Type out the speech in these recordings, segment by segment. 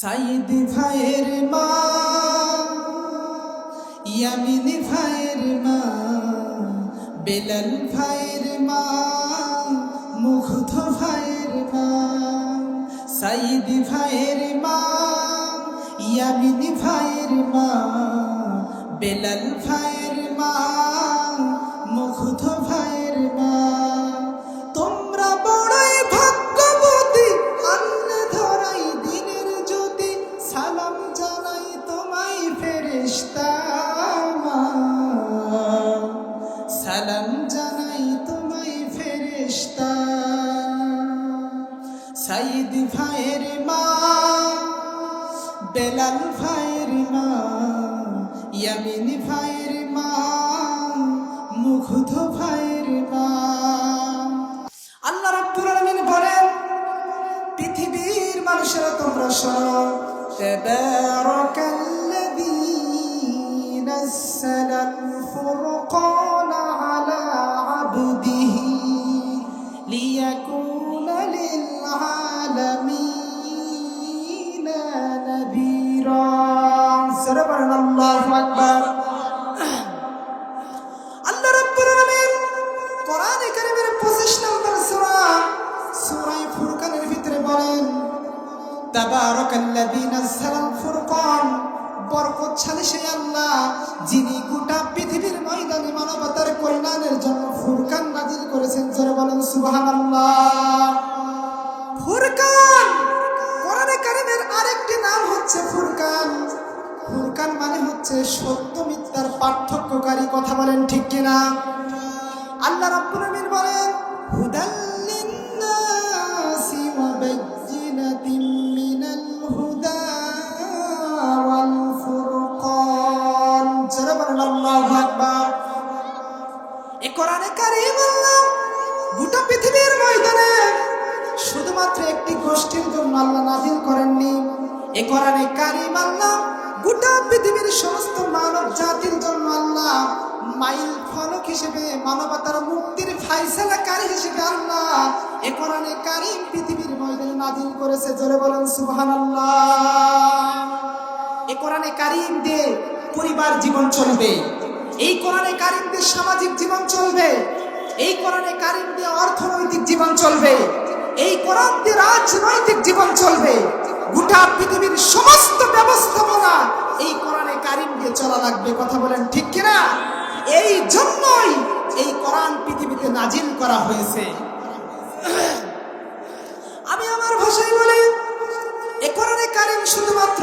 সাইদ ভাইয়ের মা, ইয়ামিন ভাইয়ের মা, বেলাল ভাইয়ের মা, মুগ্ধ ভাইয়ের মা সাইদ ভাইয়ের মা, ইয়ামিন ভাইয়ের মা, বেলাল ভাইয়ের মা। বেলাল ভাইয়ের মা, ইয়ামিন ভাইয়ের মা, মুগ্ধ ভাইয়ের মা। আল্লাহ রাব্বুল আলামিন বলেন, পৃথিবীর মানুষেরা তোমরা শোনো তাবারাকাল্লাযী নাযালাল ফুরকান বরকতশালী সেই আল্লাহ যিনি গোটা পৃথিবীর ময়দানে মানবতার কল্যাণের জন্য ফুরকান নাজিল করেছেন। জোরে বলেন, সুবহানাল্লাহ। ফুরকান! কোরআনে কারীমের আরেকটি নাম হচ্ছে ফুরকান। ফুরকান মানে হচ্ছে সত্য মিথ্যার পার্থক্যকারী কথা বলেন ঠিক কিনা? আল্লাহ রাব্বুল আমিন বলেন, হুদাল কারীম আল্লাহ গোটা পৃথিবীর ময়দানে শুধুমাত্র একটি গোষ্ঠীর জন্য আল্লাহ নাজিল করেননি। এ কোরআনে কারীম আল্লাহ গোটা পৃথিবীর সমস্ত মানব জাতির জন্য আল্লাহ মাইল ফলক হিসেবে, মানবতার মুক্তির ফাইসালাকারী হিসেবে আল্লাহ এ কোরআনে কারীম পৃথিবীর ময়দানে নাজিল করেছে। জোরে বলেন, সুবহানাল্লাহ। এই কোরআনে কারিম দিয়ে পরিবার জীবন চলবে। এই কোরআনে কারিম দিয়ে সামাজিক জীবন চলবে। এই কোরআনে কারিম দিয়ে অর্থনৈতিক জীবন চলবে। এই কোরআন দিয়ে রাজনৈতিক জীবন চলবে। গোটা পৃথিবীর সমস্ত ব্যবস্থাপনা এই কোরআনে কারিম দিয়ে চলা লাগবে, কথা বলেন ঠিক কিনা? এই জন্যই এই কোরআন পৃথিবীতে নাজিল করা হয়েছে। আমি আমার ভাষায় বলি, এ কোরআনে কারিম শুধুমাত্র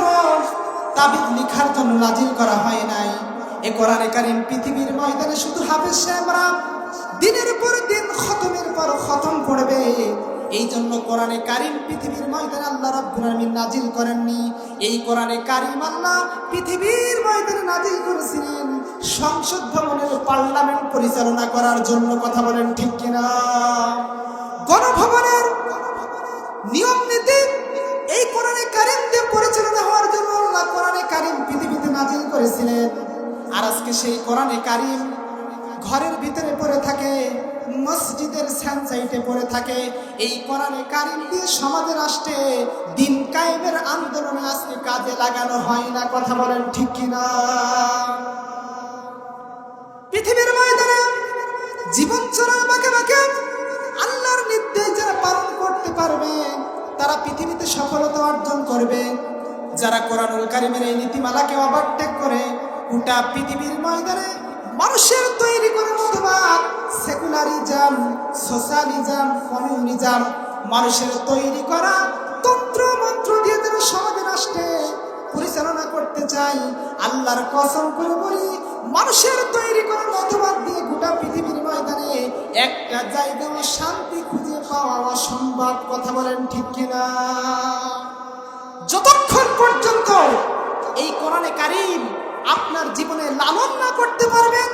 তাবিদ লিখার জন্য নাজিল করা হয় নাই। এ কোরআনে কারিম পৃথিবীর ময়দানে শুধু হাফেজ সাহেবরা দিনের পর দিন, খতমের পর খতম পড়বে এই জন্য কোরআনে কারিম পৃথিবীর ময়দানে আল্লাহ রাব্বুল আলামিন নাজিল করেননি। এই কোরআনে কারিম আল্লাহ পৃথিবীর ময়দানে নাজিল করেছিলেন। সংসদ ভবনের পার্লামেন্ট পরিচালনা করার জন্য কথা বলেন ঠিক কিনা? গণভবনের নিয়ম নীতি এই কোরআনে কারিম দিয়ে পরিচালনা হওয়ার জন্য আল্লাহ কোরআনে কারিম পৃথিবীতে নাজিল করেছিলেন। আর আজকে সেই কোরআনে কারিম ঘরের ভিতরে পড়ে থাকে, মসজিদের সাইটে পড়ে থাকে। এই কোরআনে কারিম দিয়ে সমাজের রাষ্ট্রে দিন কায়েমের আন্দোলনে আজকে কাজে লাগানো হয় না, কথা বলেন ঠিক কিনা পৃথিবীর ময়দানে জীবন চলার বাঁকে বাঁকে আল্লাহর নির্দেশ যারা পালন করতে পারবে, তারা পৃথিবীতে সফলতা অর্জন করবে। যারা কোরআনুল কারিমের এই নীতিমালাকে ওভারটেক করে গোটা পৃথিবীর ময়দানে মানুষের তৈরি করার মতবাদ সেকুলারিজম সোশ্যালিজম কমিউনিজম মানুষের তৈরি করা তন্ত্র মন্ত্র দিয়ে তারা সমাজে রাষ্ট্রে পরিচালনা করতে চাই, আল্লাহর কসম করে বলি, মানুষের তৈরি করা মতবাদ দিয়ে গোটা পৃথিবীর ময়দানে একটা জায়গায় শান্তি খুঁজে পাওয়া অসম্ভব, কথা বলেন ঠিক কিনা? যতক্ষণ পর্যন্ত এই কোরআনে কারিম আপনার জীবনে লালন না করতে পারবেন,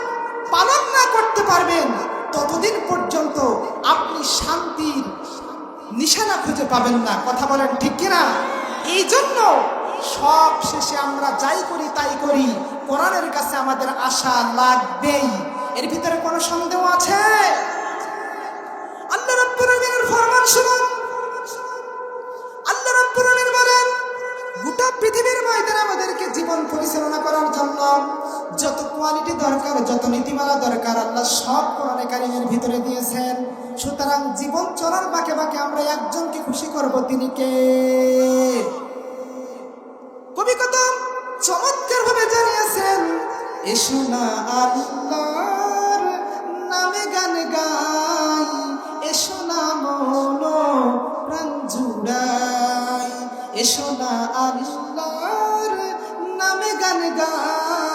পালন না করতে পারবেন, ততদিন পর্যন্ত আপনি শান্তির নিশানা খুঁজে পাবেন না। কথা বলেন ঠিক কিনা? এই জন্য সব শেষে আমরা যাই করি, তাই করি। কোরআনের কাছে আমাদের আশা লাগবেই। এর ভিতরে কোনো সন্দেহ আছে? আল্লাহ রাব্বুল আলামিনের ফরমান শুনুন। যত কোয়ালিটি দরকার, যত নীতিমালা দরকার, আল্লাহ সব কোরআনে কারিমের ভিতরে দিয়েছেন। সুতরাং জীবন চলার বাকে বাকে আমরা একজনকে খুশি করব, তিনি কে? কবি কত চমৎকার ভাবে জানিয়েছেন, এসো না আল্লাহর নামে গান গাই, এসো না মন প্রাণ এসো না আল্লাহর নামে গান গাই।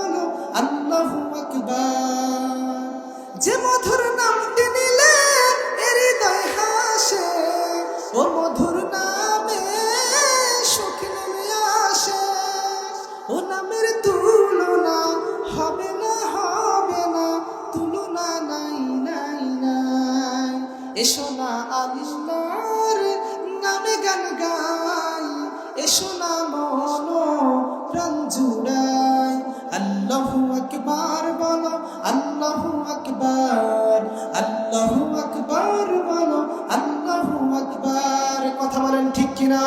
কিনা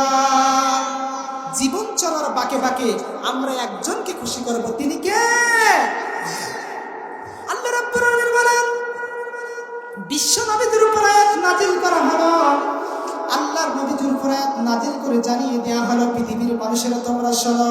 জীবন চলার বাকে বাকে আমরা একজনকে খুশি করব, তিনি কে? আল্লাহ রাব্বুল বলেন, বিশ্ব নবীদের উপর আয়াত নাজিল করা হলো। আল্লাহর নবীদের উপর আয়াত নাজিল করে জানিয়ে দেয়া হলো, পৃথিবীর মানুষেরা তোমরা শোনো।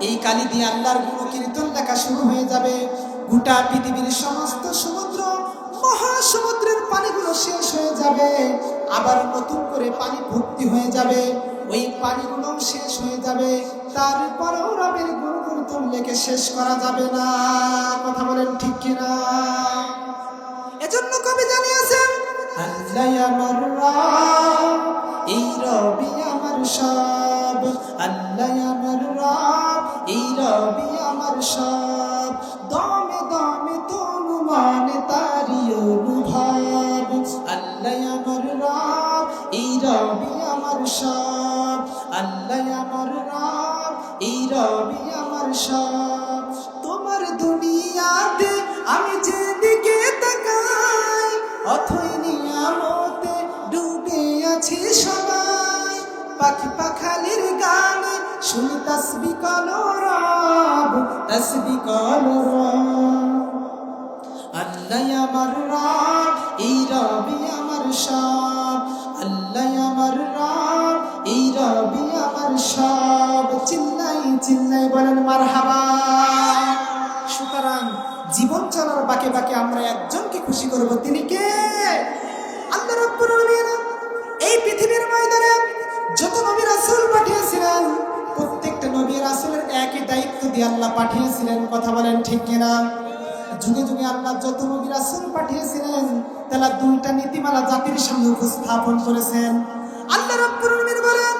এই কালি দিয়ে আল্লাহর গুণ কীর্তন লেখা শুরু হয়ে যাবে। গোটা পৃথিবীর সমস্ত সমুদ্র, মহাসমুদ্রের পানিগুলো শেষ হয়ে যাবে। আবার নতুন করে পানি ভর্তি হয়ে যাবে। ওই পানিগুলো শেষ হয়ে যাবে। তারপরেও রবের গুণ কীর্তন লেখে শেষ করা যাবে না। কথা বলেন ঠিক কিনা? এজন্য কবি জানিয়েছেন, আল্লাহ আমার রব, এই রবি আমার সব। আল্লাহ আমার রব এই রবি আমার সব। দমে দমে তনু মানে তারি অনুভব। আল্লাহ আমার রব, এই রবি আমার সব। আল্লাহ আমার রব, এই রবি আমার সব। তোমার দুনিয়াতে আমি যেদিকে তাকাই, অথই নিয়ামতে ডুবে আছি সবাই। পাখি পাখালির গানে শুনি তসবি কলো রব, তসবি কলো আল্লাহ আমার রব, এই রবি আমার সব। আল্লাহ আমার রব, এই রবি আমার সব। চিল্লাই চিল্লাই বলেন, মারহাবা। সুতরাং জীবন চলার বাকে বাকে আমরা একজনকে খুশি করব, তিনি কে? আল্লাহ রাব্বুল আলামিন। এই পৃথিবীর ময়দানে যত নবী রাসূল পাঠিয়েছিলেন প্রত্যেকটা নবী আসলের একই দায়িত্ব দিয়ে আল্লাহ পাঠিয়েছিলেন। কথা বলেন ঠিক কিনা? যুগে যুগে আল্লাহ যত নবী আসল পাঠিয়েছিলেন, তারা দুইটা নীতিমালা জাতির সামনে উপস্থাপন করেছেন। আল্লাহ রব্বুল বলেন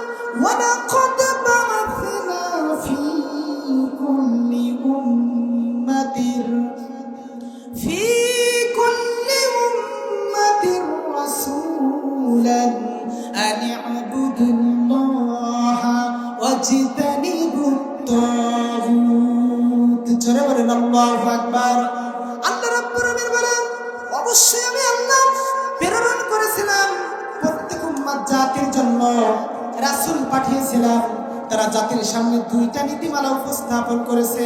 জাতির সামনে দুইটা নীতিমালা উপস্থাপন করেছে।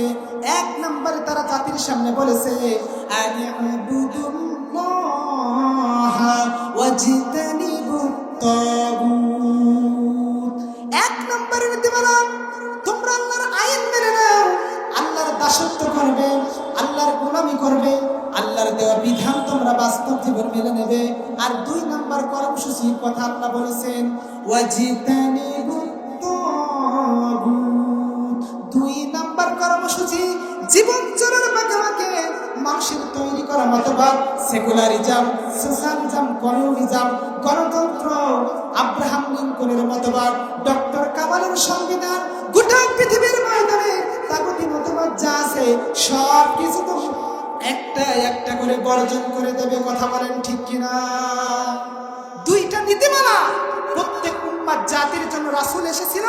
এক নম্বরে তারা জাতির সামনে বলেছে এক নম্বরের নীতিমালা দাসত্ব করবে, আল্লাহর গোলামি করবে, আল্লাহর দেওয়া বিধান তোমরা বাস্তব জীবন মেনে নেবে আর দুই নাম্বার কর্মসূচির কথা আল্লাহ বলেছেন ওয়াজিতানিবুত মানুষের তৈরি করা মতবাদ সেকুলারিজম সোশ্যালিজম কমিউনিজম গণতন্ত্র, আব্রাহাম লিঙ্কনের মতবাদ, ডক্টর কামালের সংবিধান, গোটা পৃথিবীর ময়দানে তাগতি মতবাদ যা আছে, সব কিছু তো একটা একটা করে বর্জন করে দেবে, কথা বলেন ঠিক কিনা? দুইটা নীতিমালা প্রত্যেক উম্মার জাতির জন্য রাসুল এসেছিল,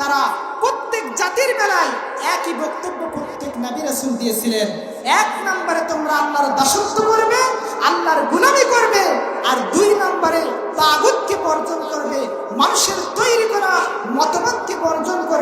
তারা প্রত্যেক জাতির বেলায় একই বক্তব্য প্রত্যেক নবী রাসূল দিয়েছিলেন। এক নম্বরে তোমরা আল্লাহর দাসত্ব করবে, আল্লাহর গুলামি করবে, আর দুই নম্বরে তাগুতকে বর্জন করবে, মানুষের তৈরি করা মতবাদকে বর্জন করবে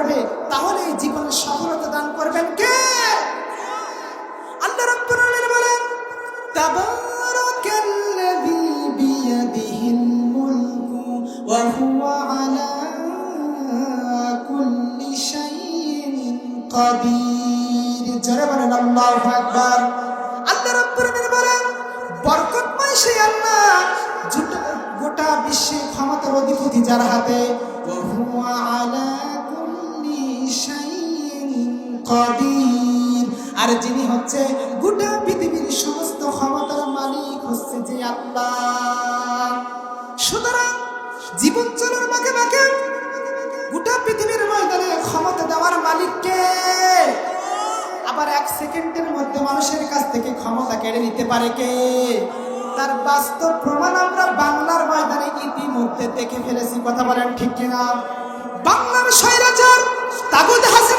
দেখে ফেলেছি কথা বলেন ঠিক কিনা? বাংলার স্বৈরাচার তাগুদ হাসিনা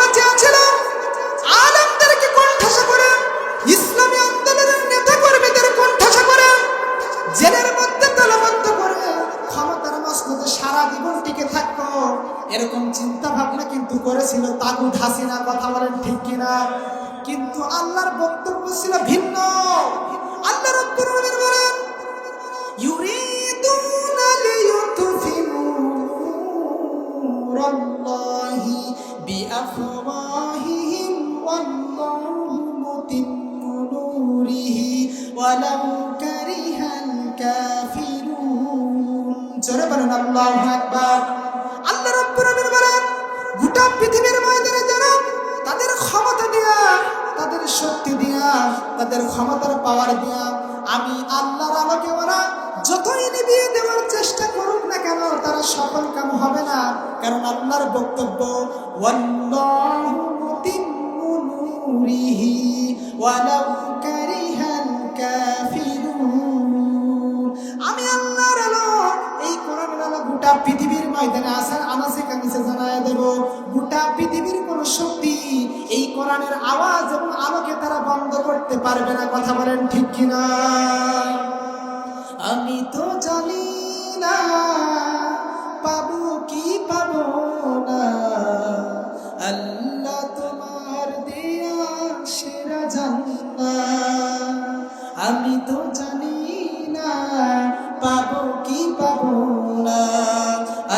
তাদের ক্ষমতার পাওয়ার দিয়া আমি আল্লাহর আলোকে ওরা যতই নিবিয়ে দেওয়ার চেষ্টা করুক না কেন, তারা সফল কাম হবে না। কারণ আল্লাহর বক্তব্য ওয়ালাউ কারিহাল কাফিরুন। গোটা পৃথিবীর ময়দানে আসার আনাসে কানিসে জানায় দেব, গোটা পৃথিবীর কোন শক্তি এই কোরআনের আওয়াজ এবং আলোকে তারা বন্ধ করতে পারবে না, কথা বলেন ঠিক কিনা? আমি তো জানি না, পাবো কি পাবো না। আল্লাহ তোমার দেয়া সেরা জান্নাত। আমি তো জানি না পাবো কি পাবো না?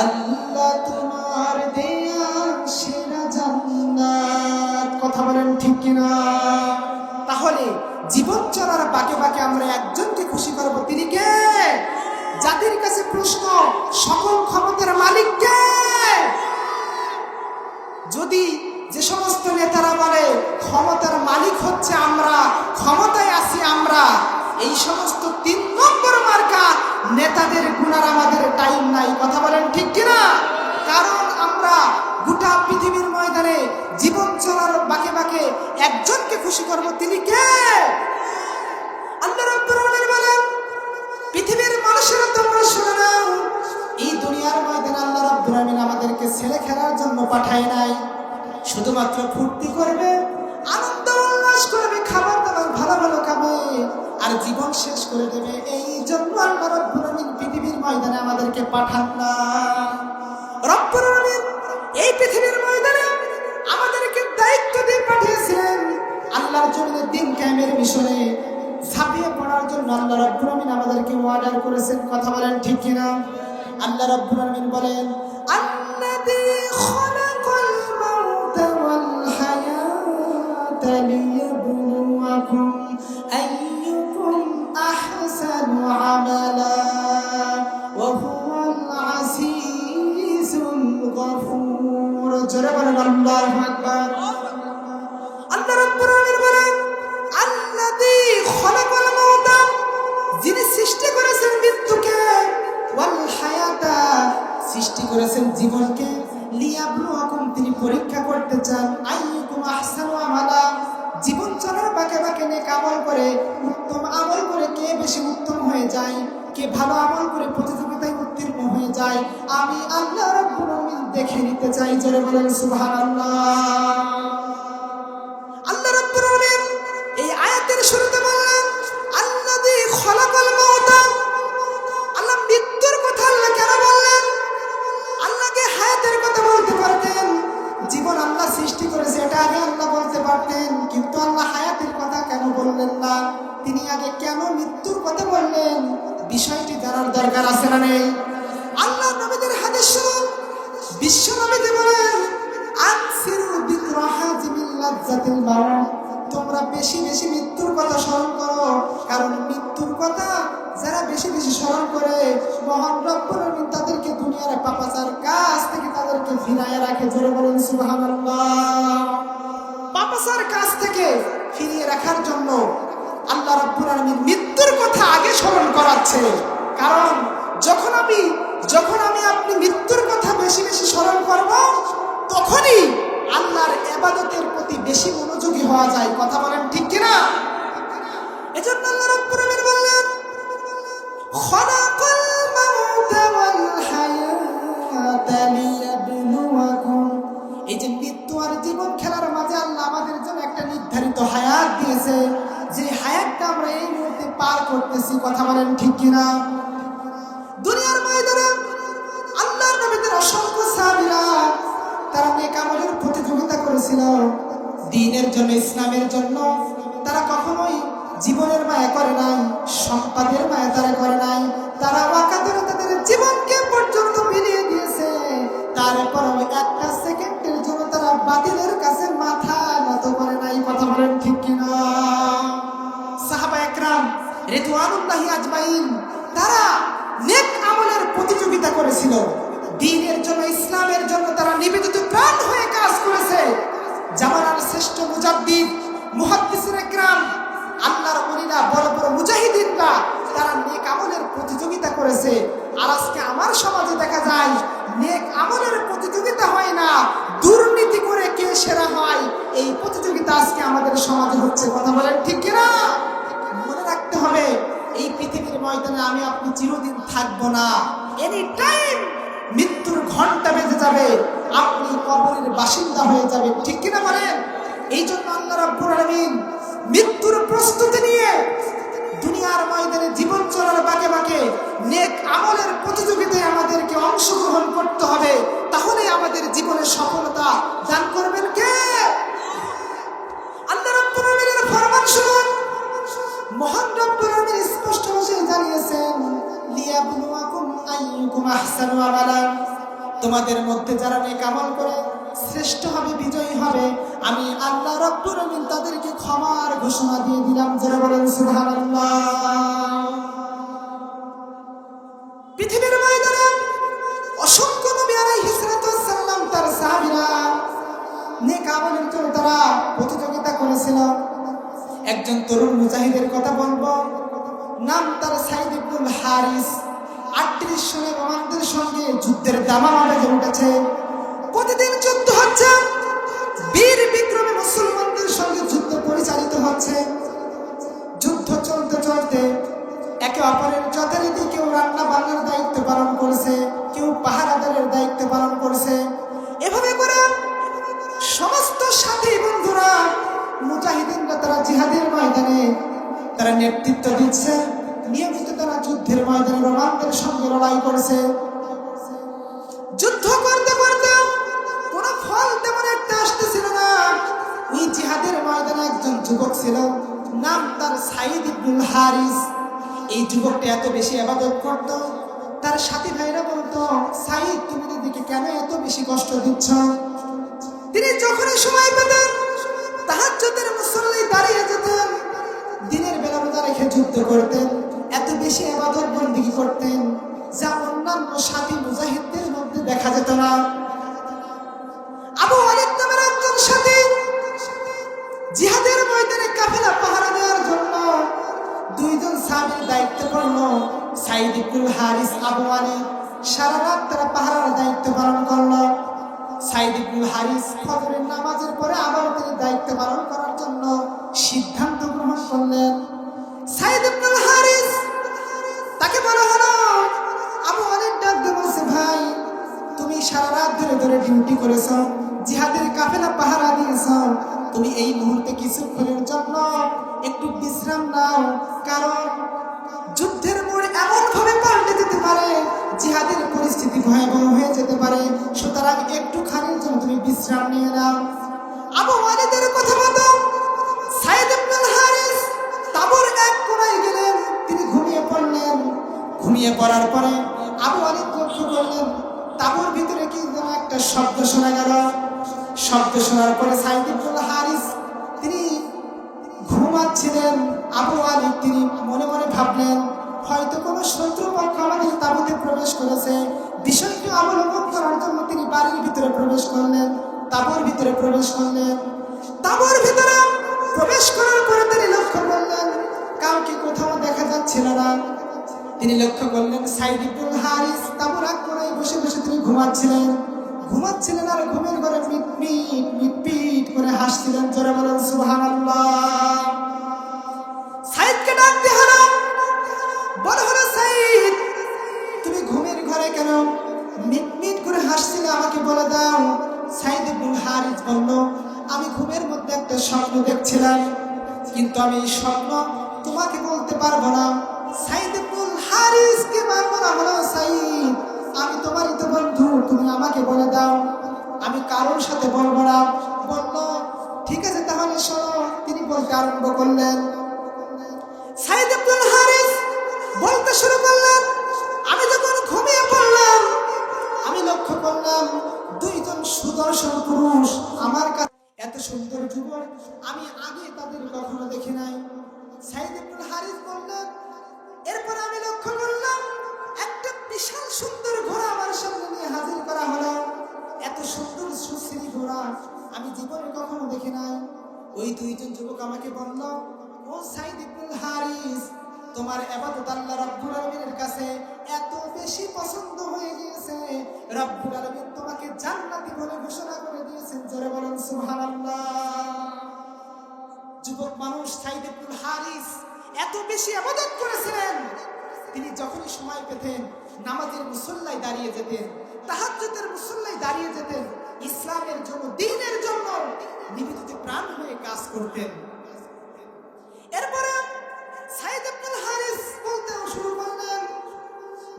আল্লাহ তোমার দেয়া সেরা জান্নাত। কথা বলেন ঠিক কিনা? তাহলে জীবন চলার বাকে বাকে আমরা একজনকে খুশি করব। তিনি কে? যাদের কাছে প্রশ্ন, সকল ক্ষমতার মালিক কে? যদি যে সমস্ত নেতারা বলে, ক্ষমতার মালিক হচ্ছে আমরা, ক্ষমতায় আছি আমরা, এই সমস্ত তিন নেতাদের গুণার আমাদের টাইম নাই। কথা বলেন ঠিক কিনা? কারণ আমরা গোটা পৃথিবীর ময়দানে জীবন চলার বাকে বাকে একজনকে খুশি করব, তিনি কে? আল্লাহ রাব্বুল বলেন, পৃথিবীর মানুষেরা এই দুনিয়ার ময়দানে আমাদেরকে ছেলে খেলার জন্য পাঠায় নাই। শুধুমাত্র ফুর্তি করবে আনন্দ উল্লাস করবে খাবার দাবার ভালো ভালো খাবে। আর জীবন শেষ করে দেবে। এই জন্য আল্লাহ রাব্বুল আলামিন পৃথিবীর ময়দানে আমাদেরকে পাঠান না। রব্বুল আলামিন এই পৃথিবীর ময়দানে আমাদেরকে দায়িত্ব দিয়ে পাঠিয়েছিলেন। আল্লাহর জন্য দিন কায়েমের মিশনে ছাপিয়ে পড়ার জন্য আল্লাহ রাব্বুল আলামিন আমাদেরকে অর্ডার করেছেন। কথা বলেন ঠিক কিনা? আল্লাহ রাব্বুল আলামিন বলেন ليبلوكم أيكم أحسن عملا وهو العزيز الغفور جربنا الله أكبر আল্লাহ রব্বুল আলামিন বলেন যিনি সৃষ্টি করেছেন মৃত্যুকে ওয়াল সৃষ্টি করেছেন জীবনকে লিয়াবলুয়াকুম তিনি পরীক্ষা করতে চান। আইয়ুকুম আহসানু আমালা। জীবন চলার বাঁকে বাঁকে নেক আমল করে, উত্তম আমল করে কে বেশি উত্তম হয়ে যায়, কে ভালো আমল করে প্রতিযোগিতায় উত্তীর্ণ হয়ে যায়, আমি আল্লাহ রাব্বুল দেখে নিতে চাই। জোরে বলেন, সুবহানাল্লাহ। সৃষ্টি করেছে, এটা আগে আল্লাহ বলতে পারতেন, কিন্তু আল্লাহ হায়াতের কথা কেন বললেন না? তিনি আগে কেন মৃত্যুর কথা বললেন? বিষয়টি জানার দরকার আছে না নেই? আল্লাহ নবীদের শুনুন। বিশ্ব নবীদের বলেন তোমরা বেশি বেশি মৃত্যুর কথা স্মরণ করো। কারণ মৃত্যুর কথা যারা বেশি বেশি স্মরণ করে, মহান রব্বুল তাদেরকে দুনিয়ার পাপাচার কাজ থেকে তাদেরকে ফিরায় রাখে। জোরে বলুন, সুবহানাল্লাহ। পাপাচার কাজ থেকে ফিরিয়ে রাখার জন্য আল্লাহ রাব্বুল আলামিন মৃত্যুর কথা আগে স্মরণ করাচ্ছে। কারণ যখন আমি যখন আমি আপনি মৃত্যুর কথা বেশি বেশি স্মরণ করব, তখনই আল্লাহর ইবাদতের প্রতি বেশি মনোযোগী হওয়া যায়, কথা বলেন ঠিক কিনা? এজন্য আল্লাহ বললেন এই যে আর জীবন খেলার মাঝে আল্লাহ আমাদের জন্য একটা নির্ধারিত দিয়েছে। যে আমরা এই মুহূর্তে পার করতেছি, কথা বলেন ঠিক কিনা? আল্লাহর অসংখ্য তারা নেক আমলের প্রতিযোগিতা করেছিল। দিনের জন্য, ইসলামের জন্য। তারা কখনোই জীবনের মায়া করে নাই, সম্পাদের মায়া তারা করে নাই। তারা ওয়াকাদের তাদের আমলের প্রতিযোগিতায় আমাদেরকে অংশগ্রহণ করতে হবে তাহলে আমাদের জীবনের সফলতা দান করবেন কে? মহান স্পষ্ট ভাষায় জানিয়েছেন তোমাদের মধ্যে যারা নেক আমল করে, শ্রেষ্ঠ হবে, বিজয়ী হবে, আমি আল্লাহ রব্বুল তাদেরকে ক্ষমার ঘোষণা দিয়ে দিলাম। যারা বলেন সুবহানাল্লাহ। পৃথিবীর ময়দানে অসংখ্য নবী তার সাহাবীরা নেক আমলের জন্য তারা প্রতিযোগিতা করেছিল। একজন তরুণ মুজাহিদের কথা বলব। নাম তার সাইদ ইবনুল হারিস। আটত্রিশ সনে রোমানদের সঙ্গে যুদ্ধের দামামা বেজে উঠেছে। প্রতিদিন যুদ্ধ হচ্ছে। করছে যুদ্ধ করতে করতে কোনো ফল তেমন একটা আসতেছিল না। ওই জিহাদের ময়দানে একজন যুবক ছিল, নাম তার সাইদ ইবনুল হারিস। এই যুবকটা এত বেশি আবাদত করত, তার সাথী ভাইরা বলতো, সাইদ, তুমি দিদিকে কেন এত বেশি কষ্ট দিচ্ছ? তিনি যখনই সময় পেতেন, তাহাজ্জুদের মুসল্লি দাঁড়িয়ে যেতেন, দিনের বেলা রোজা রেখে যুদ্ধ করতেন, এত বেশি আবাদত বন্দিগি করতেন, যা অন্যান্য সাথী মুজাহিদদের মধ্যে দেখা যেত না। আবু অনেক নামের একজন সাথী জিহাদের ময়দানে কাফেলা পাহারা দেওয়ার জন্য দুইজন সাবির দায়িত্ব করল সাইদ ইবুল হারিস আবু করেছ জিহাদের কাফেলা পাহারা দিয়েছ তুমি এই মুহূর্তে কিছুক্ষণের জন্য একটু বিশ্রাম নাও, কারণ যুদ্ধের মোড় এমন ভাবে পাল্টে যেতে পারে, জিহাদের পরিস্থিতি ভয়াবহ হয়ে যেতে পারে। সুতরাং একটু খানির জন্য তুমি বিশ্রাম নিয়ে নাও। আবু ওয়ালিদের কথা মতো সাইদ হারিস এক কোণায় গেলেন, তিনি ঘুমিয়ে পড়লেন। ঘুমিয়ে পড়ার পরে আবু ওয়ালিদ লক্ষ্য করলেন তাবুর ভিতরে কি যেন একটা শব্দ শোনা গেল। শব্দ শোনার পরে সাইদ ইবনুল হারিস, তিনি ঘুমাচ্ছিলেন। আবু আলী তিনি মনে মনে ভাবলেন, হয়তো কোনো শত্রুপক্ষ আমাদের তাবুতে প্রবেশ করেছে। বিষয়টি অবলম্বন করার জন্য তিনি বাড়ির ভিতরে প্রবেশ করলেন, তাবুর ভিতরে প্রবেশ করলেন। তাবুর ভিতরে প্রবেশ করার পরে তিনি লক্ষ্য করলেন, কাউকে কোথাও দেখা যাচ্ছিল না। তিনি লক্ষ্য করলেন, সাইদ হারিস তাবুর এক কোণায় বসে বসে তিনি ঘুমাচ্ছিলেন। ঘুমাচ্ছিলেন আর ঘুমের ঘরে মিট মিট মিট করে হাসছিলেন, জোরে বলেন, সুবহানাল্লাহ। সাইদকে ডাক দিয়ে হলো সাইদ, তুমি ঘুমের ঘরে কেন মিট মিট করে হাসছিলে? আমাকে বলে দাও। সাইদ হারিস বলল, আমি ঘুমের মধ্যে একটা স্বপ্ন দেখছিলাম, কিন্তু আমি এই স্বপ্ন তোমাকে বলতে পারব না। সাইদ আমি তোমারই তো বন্ধু, তুমি আমাকে বলে দাও। আমি কারোর সাথে বলব না। বলল, ঠিক আছে, তাহলে শোনো, তিনি বলতে আরম্ভ করলেন। বলতে শুরু করলেন, আমি যখন ঘুমিয়ে পড়লাম, আমি লক্ষ্য করলাম দুইজন সুদর্শন পুরুষ আমার কাছে এত সুন্দর যুবক, আমি আগে তাদের কখনো দেখি নাই। সাইদ আব্দুল হারিস বললেন এরপর আমি লক্ষ্য করলাম, একটা বিশাল সুন্দর ঘোড়া আমার সামনে নিয়ে হাজির করা হলো। এত সুন্দর সুশ্রী ঘোড়া, আমি জীবনে কখনো দেখি নাই। ওই দুইজন যুবক আমাকে বলল, ও সাইদ ইবনুল হারিস, তোমার এবাদত আল্লাহ রব্বুল আলামিনের কাছে এত বেশি পছন্দ হয়ে গিয়েছে। রব্বুল আলামিন তোমাকে জান্নাতি বলে ঘোষণা করে দিয়েছেন। জোরে বলেন সুবহানাল্লাহ। যুবক মানুষ, সাইদ ইবনুল হারিস এত বেশি আবাদত করেছিলেন। তিনি যখনই সময় পেতেন, নামাজের মুসল্লায় দাঁড়িয়ে যেতেন, তাহাজ্জুদের মুসল্লায় দাঁড়িয়ে যেতেন, ইসলামের জন্য দ্বীনের জন্য নিবেদিত প্রাণ হয়ে কাজ করতেন।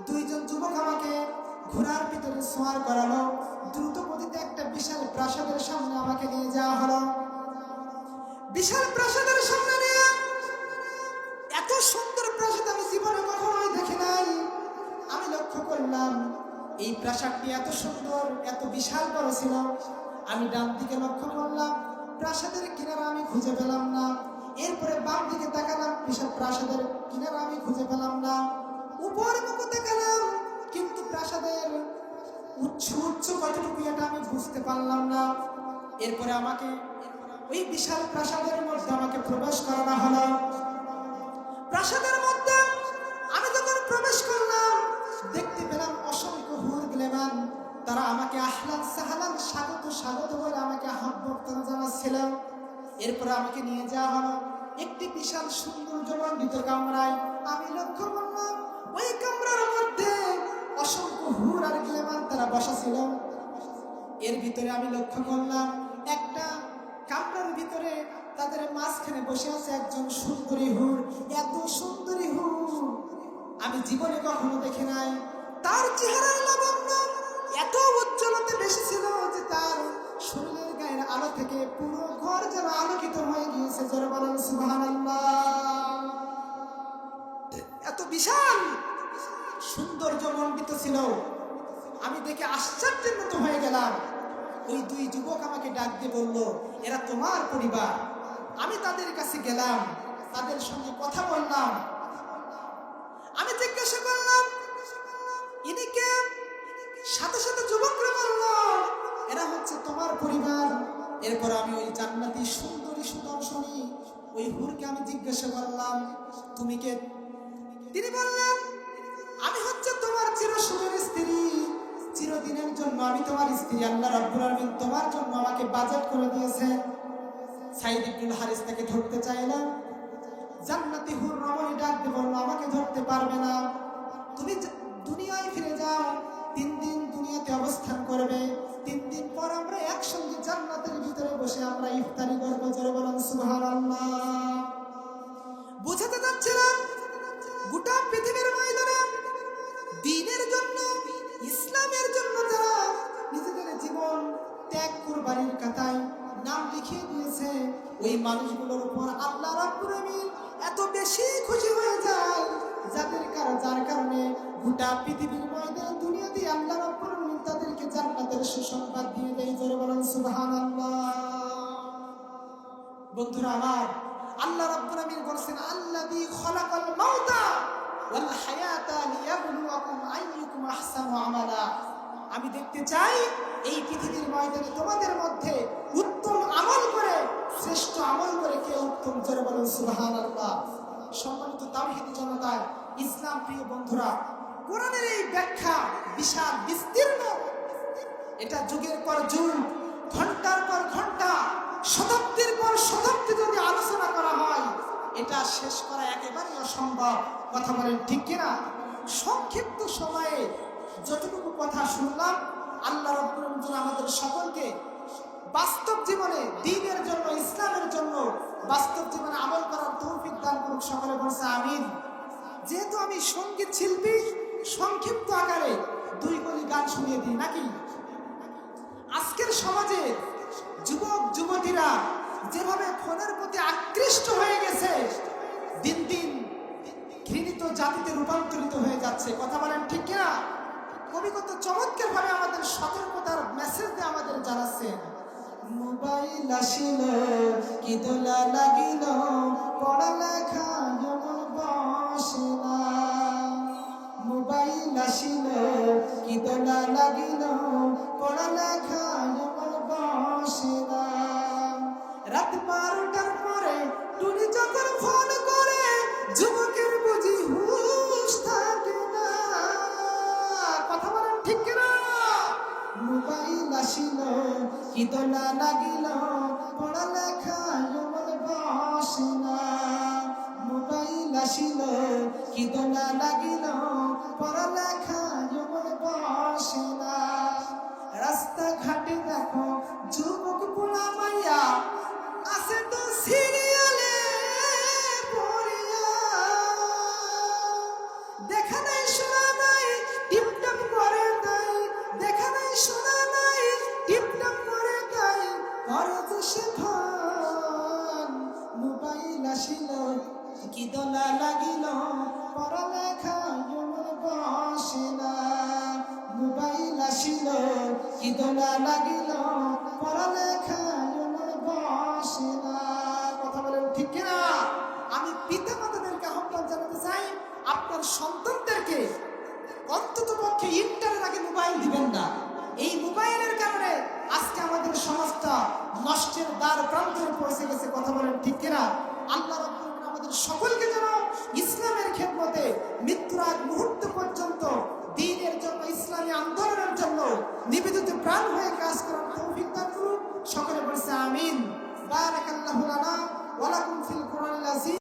দুইজন যুবক আমাকে ঘোড়ার ভিতরে সোয়ার করালো, দ্রুত গতিতে একটা বিশাল প্রাসাদের সামনে আমাকে নিয়ে যাওয়া হলো। বিশাল প্রাসাদের সামনে এত সুন্দর প্রাসাদ আমি জীবনে কখনোই দেখি নাই। আমি লক্ষ্য করলাম, এই প্রাসাদটি এত সুন্দর, এত বিশাল বড় ছিল। আমি ডান দিকে লক্ষ্য করলাম, প্রাসাদের কিনারা আমি খুঁজে পেলাম না। এরপরে বাম দিকে তাকালাম, বিশাল প্রাসাদের কিনারা আমি খুঁজে পেলাম না। উপর মুখ তাকালাম, কিন্তু প্রাসাদের উচ্চ উচ্চ কতটুকু এটা আমি বুঝতে পারলাম না। এরপরে আমাকে ওই বিশাল প্রাসাদের মধ্যে আমাকে প্রবেশ করানো হলো। প্রাসাদের মধ্যে আমি যখন প্রবেশ করলাম, দেখতে পেলাম অসংখ্য হুর গ্লেমান তারা আমাকে আহলান সাহালান, স্বাগত স্বাগত বলে আমাকে আহ্বান জানাচ্ছিল। এরপরে আমাকে নিয়ে যাওয়া হলো একটি বিশাল সুন্দর জমণ্ডিত কামরায়। আমি লক্ষ্য করলাম, ওই কামরার মধ্যে অসংখ্য হুর আর গ্লেমান তারা বসা ছিল। এর ভিতরে আমি লক্ষ্য করলাম, একটা কামরার ভিতরে তাদের মাঝখানে বসে আছে একজন সুন্দরী হুর, এত সুন্দরী হুর আমি জীবনে কখনো দেখি নাই। তার চেহারার লাবণ্য এত উজ্জ্বলতা বেশি ছিল যে তার শরীরের গায়ের আলো থেকে পুরো ঘর যেন আলোকিত হয়ে গিয়েছে। জোরে এত বিশাল সৌন্দর্য মণ্ডিত ছিল। আমি দেখে আশ্চর্যের মতো হয়ে গেলাম। ওই দুই যুবক আমাকে ডাক দিয়ে বলল, এরা তোমার পরিবার। আমি তাদের কাছে গেলাম, তাদের সঙ্গে কথা বললাম। আমি জিজ্ঞাসা করলাম, ইনি কে? সাথে সাথে যুবকরা বলল, এরা হচ্ছে তোমার পরিবার। এরপর আমি ওই জান্নাতি সুন্দরী সুদর্শনী, ওই হুরকে আমি জিজ্ঞাসা করলাম, তুমি কে? তিনি বললেন, আমি হচ্ছে তোমার চিরসুখের স্ত্রী। চিরদিনের জন্য আমি তোমার স্ত্রী। আল্লাহ রাব্বুল আলামিন তোমার জন্য আমাকে বাজেট করে দিয়েছেন। সাইদ ইবনুল হারিস তাকে ধরতে চাইলাম জান্নাতি হুর রমণী ডাক দিয়ে বলল, আমাকে ধরতে পারবে না। তুমি দুনিয়ায় ফিরে যাও। তিন দিন দুনিয়াতে অবস্থান করবে। তিন দিন পর আমরা একসঙ্গে জান্নাতের ভিতরে বসে আমরা ইফতারি করব। জোরে বলুন, সুবহানাল্লাহ। বুঝাতে যাচ্ছিলাম গোটা পৃথিবীর ময়দানে দিনের জন্য, ইসলামের জন্য যারা নিজেদের জীবন ত্যাগ কুরবানির কাতায় নাম লিখিয়ে দিয়েছে, ওই মানুষগুলোর উপর আল্লাহ রাব্বুল এত বেশি খুশি হয়ে যায়, যাদের কারণ যার কারণে গোটা পৃথিবীর ময়দানে, দুনিয়াতে আল্লাহ রাব্বুল তাদেরকে জান্নাতের সুসংবাদ দিয়ে দেয়, জোরে বলেন, সুবহানাল্লাহ। বন্ধুরা আমার, আল্লাহ আমিন খলাকাল মাউতা ওয়াল হায়াতা লিয়াবলুয়াকুম আইয়ুকুম আহসানু আমালা। আমি দেখতে চাই, এই পৃথিবীর ময়দানে তোমাদের মধ্যে উত্তম আমল করে, শ্রেষ্ঠ আমল করে কে উত্তম? জোরে বলুন, সুবহানাল্লাহ। সম্মানিত তাওহীদি জনতা ইসলাম প্রিয় বন্ধুরা, কোরআনের এই ব্যাখ্যা বিশাল বিস্তীর্ণ। এটা যুগের পর যুগ, ঘণ্টার পর ঘণ্টা, শতাব্দীর পর শতাব্দী যদি আলোচনা করা হয়, এটা শেষ করা একেবারে অসম্ভব। কথা বলেন ঠিক কিনা? সংক্ষিপ্ত সময়ে যতটুকু কথা শুনলাম, আল্লাহ রব্বুল আমাদের সকলকে বাস্তব জীবনে, দিনের জন্য, ইসলামের জন্য বাস্তব জীবনে আমল করার তৌফিক দান করুক সকলে বলছে আমিন। যেহেতু আমি সংগীত শিল্পী, সংক্ষিপ্ত আকারে দুই কলি গান শুনিয়ে দিই, নাকি? আজকের সমাজে যুবক, যুবতীরা যেভাবে ফোনের প্রতি আকৃষ্ট হয়ে গেছে, দিন দিন ঘৃণিত জাতিতে রূপান্তরিত হয়ে যাচ্ছে। কথা বলেন ঠিক কিনা? কবি কত চমৎকার ভাবে আমাদের সতর্কতার মেসেজ দিয়ে আমাদের জানাচ্ছেন। মোবাইল আসিল কি দোলা লাগিল, পড়ালেখা যেমন বসিলা মোবাইল আসিল কি দোলা লাগিল, পড়ালেখা যেমন বসিলা রাত বারোটার পরে টুনি যখন ফোন দোলা লাগিল পড়ালেখা যেমন বসে না। মোবাইল আসিল দোলা লাগিল পড়ালেখা যেমন বসে না। রাস্তাঘাটে দেখো যুবক পোড়া মাইয়া আছে তো সিরিয়ালে দেখা করে তো সে ভান মোবাইল আসিল। কি সকলকে যেন ইসলামের ক্ষেত্রে মৃত্যুর আগ মুহূর্ত পর্যন্ত দিনের জন্য, ইসলামী আন্দোলনের জন্য নিবেদিত প্রাণ হয়ে কাজ করার তৌফিক দান করুন। সকলে বলছে, আমিন। বারাকাল্লাহু লানা ওয়া লাকুম ফিল কুরআনিল আযীম।